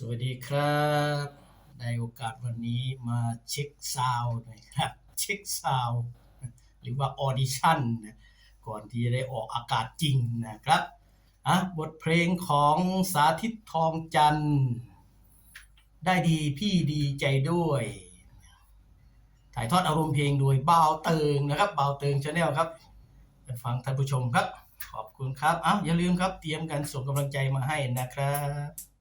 สวัสดีครับ ในโอกาสวันนี้มาเช็คซาวหน่อยครับเช็คซาวหรือว่าออดิชั่นนะก่อนที่จะได้ออกอากาศจริงนะครับอะบทเพลงของสาธิตทองจันทร์ได้ดีพี่ดีใจด้วย ถ่ายทอดอารมณ์เพลงโดยบ่าวเติงนะครับบ่าวเติงชาแนลครับฟังท่านผู้ชมครับ ขอบคุณครับอ้าวอย่าลืมครับ เตรียมกันส่งกำลังใจมาให้นะครับ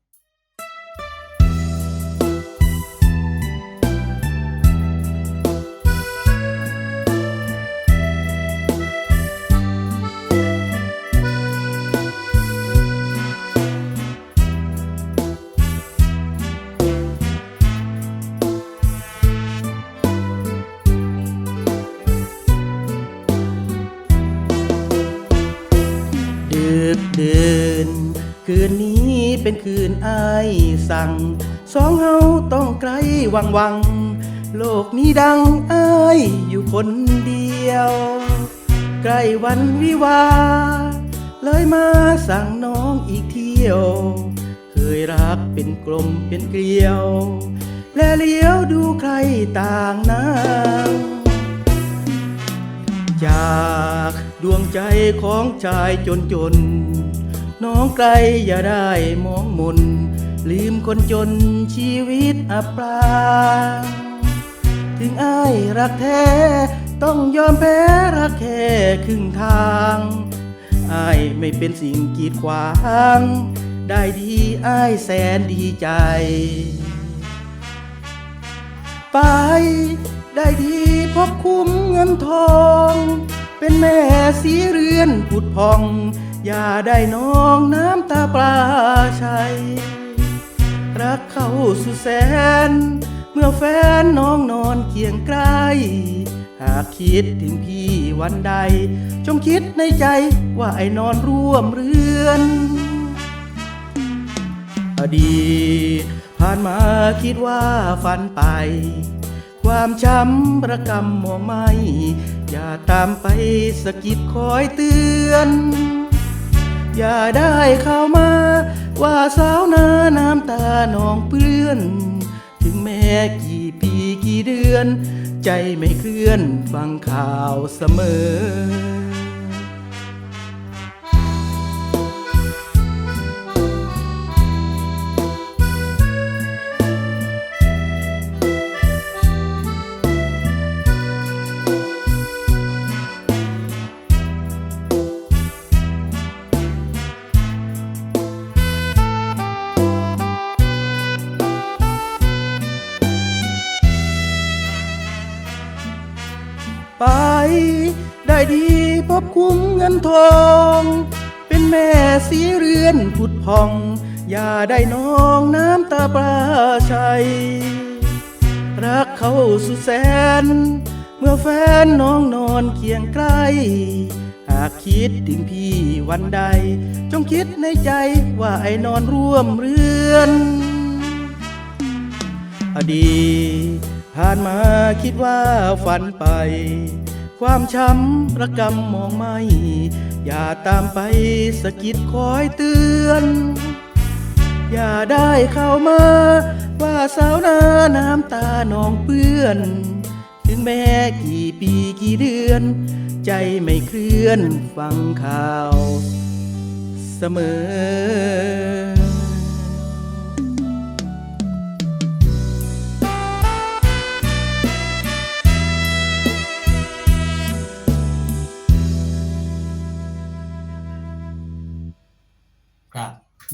คืนนี้เป็นคืนอายสั่ง สองเฮาต้องไกลวังวัง โลกนี้ดังอายอยู่คนเดียว ใกล้วันวิวา เลยมาสั่งน้องอีกเที่ยว เคยรักเป็นกลมเป็นเกลียว และเลี้ยวดูใครต่างนางจากดวงใจของชายจนจน น้องไกลอย่าได้มองมน ลืมคนจนชีวิตอับปางถึงอ้ายรักแท้ ต้องยอมแพ้รักแค่ครึ่งทางอ้ายไม่เป็นสิ่งกีดขวาง ได้ดีอ้ายแสนดีใจ ไปได้ดีพบคุ้มเงินทอง เป็นแม่สีเรือนผุดพอง อย่าได้น้องน้ำตาปลาชัย รักเขาสุดแสน เมื่อแฟนน้องนอนเคียงใกล้ หากคิดถึงพี่วันใด จงคิดในใจว่าไอ้นอนร่วมเรือน อดีตผ่านมาคิดว่าฝันไป ความช้ำระกำมองไม่ อย่าตามไปสะกิดคอยเตือน อย่าได้เข้ามา ว่าสาวนาน้ำตาหนองเปื้อน ถึงแม้กี่ปีกี่เดือน ใจไม่เคลื่อนฟังข่าวเสมอ ไป ได้ดีพบคุ้มเงินทอง เป็นแม่สีเรือนผุดพอง อย่าได้น้องน้ำตาปลาชัย รักเขาสุดแสน เมื่อแฟนน้องนอนเคียงใกล้หากคิดถึงพี่วันใด จงคิดในใจว่าไอ้นอนร่วมเรือน อดีต ผ่านมาคิดว่าฝันไป ความช้ำระกำมองไม่ อย่าตามไปสะกิดคอยเตือน อย่าได้เข้ามา ว่าสาวนาน้ำตานองเปื้อน ถึงแม้กี่ปีกี่เดือน ใจไม่เคลื่อนฟังข่าว เสมอ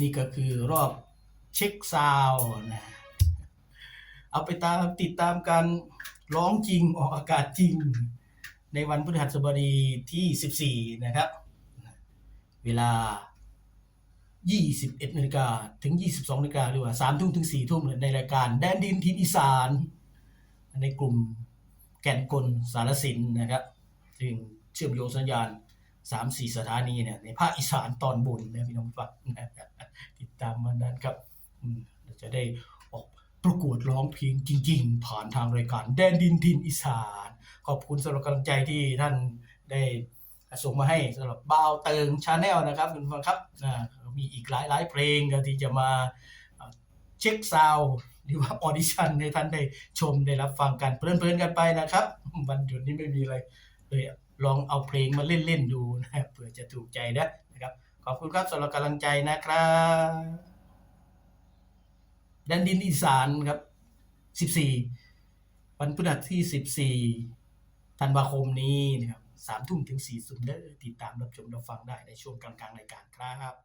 นี่ก็คือรอบเช็คซาวนะเอาไปตามติดตามการร้องจริงออกอากาศจริง ในวันพฤหัสบดีที่ 14 นะครับ เวลา 21นาฬิกาถึง 22นาฬิกาหรือว่า3ทุ่มถึง4ทุ่มในรายการแดนดินทินอีสาน ในกลุ่มแก่นกลสารสินนะครับซึ่งเชื่อมโยงสัญญาณสามสี่สถานีเนี่ยในภาคอีสานตอนบนนะพี่น้องฟังนะ ติดตามมันนั้นครับเราจะได้ออกประกวดร้องเพลงจริง ๆ ผ่านทางรายการแดนดินทินอีสาน ขอบคุณสำหรับกำลังใจที่ท่านได้ส่งมาให้สำหรับบ่าวเติงชาแนลนะครับคุณฟังครับมีอีกหลายๆเพลงที่จะมาเช็คซาวหรือว่าออดิชั่นให้ท่านได้ชมได้รับฟังกันเพลินๆกันไปนะครับ วันหยุดนี้ไม่มีอะไรเลยลองเอาเพลงมาเล่นๆดูนะเผื่อจะถูกใจนะนะครับ ขอบคุณครับสำหรับกำลังใจนะครับแดนดินอีสานครับ 14 วันพฤหัสที่ 14 ธันวาคมนี้นะครับสามทุ่มถึงสี่ทุ่มเด้อติดตามรับชมรับฟังได้ในช่วงกลางๆรายการครับ